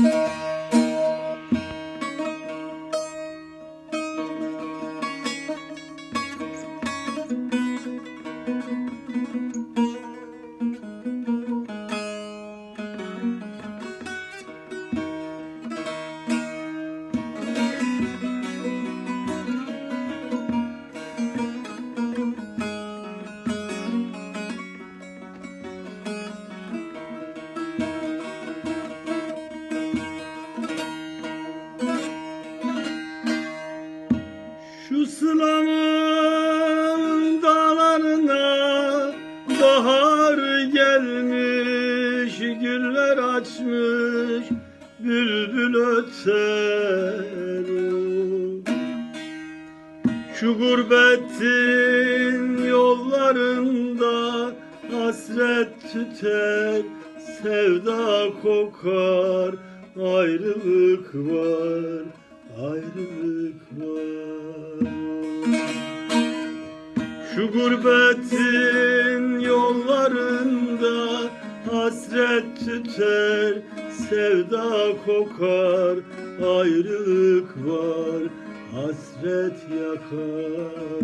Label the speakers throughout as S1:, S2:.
S1: Şu sılanın dağlarına bahar gelmiş, güller açmış, bülbül öter. Şu gurbetin yollarında hasret tüter, sevda kokar, ayrılık var, gurbetin yollarında hasret tüter, sevda kokar, ayrılık var, hasret yakar.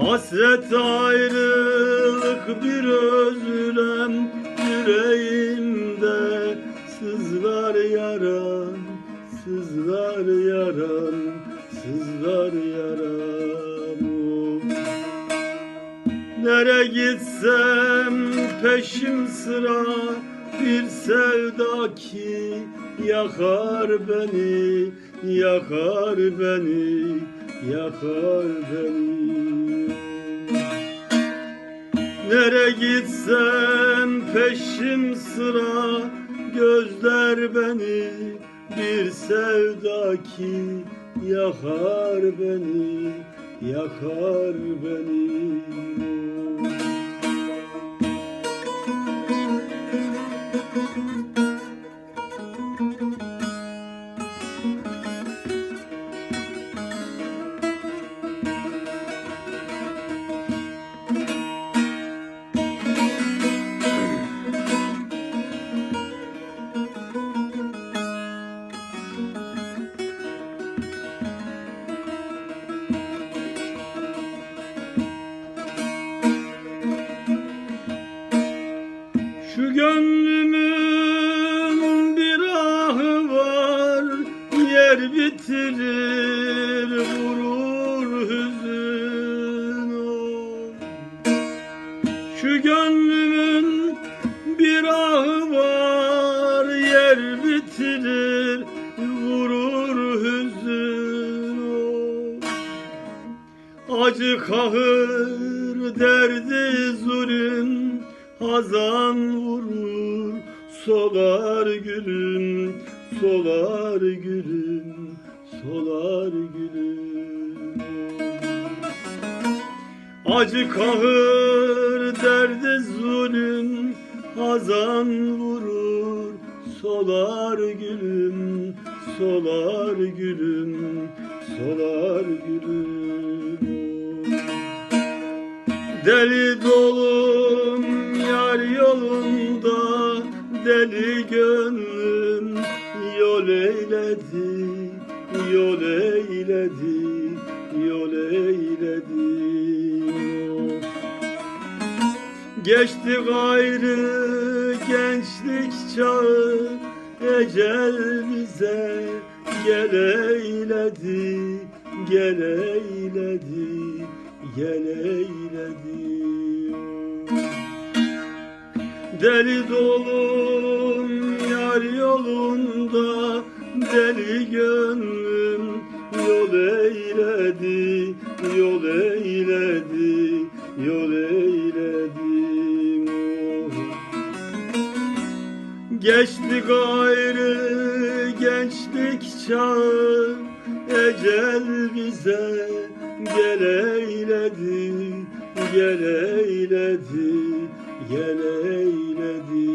S1: Hasret ayrılık bir özlem yüreğimde sızlar yaram, sızlar yaram, sızlar yaram. Nere gitsem peşim sıra bir sevda ki yakar beni, yakar beni, yakar beni. Nere gitsem peşim sıra gözler beni bir sevda ki yakar beni, yakar beni. Şu gönlümün bir ahı var Yer bitirir vurur hüzün. Şu gönlümün bir ahı var Yer bitirir vurur hüzün. Acı kahır derdi zulüm Hazan vurur solar gülüm Solar gülüm solar gülüm Acı kahır derdi zulüm Hazan vurur solar gülüm Solar gülüm solar gülüm Deli dolum Deli gönlüm yol eyledi Yol eyledi Yol eyledi. Geçti gayrı gençlik çağı Ecel bize gel eyledi Gel eyledi Gel eyledi. Deli dolum yar yolunda Deli gönlüm yol eyledi Yol eyledi Yol eyledi Geçti gayrı gençlik çağı Ecel bize gel eyledi Gel eyledi Gel eyledi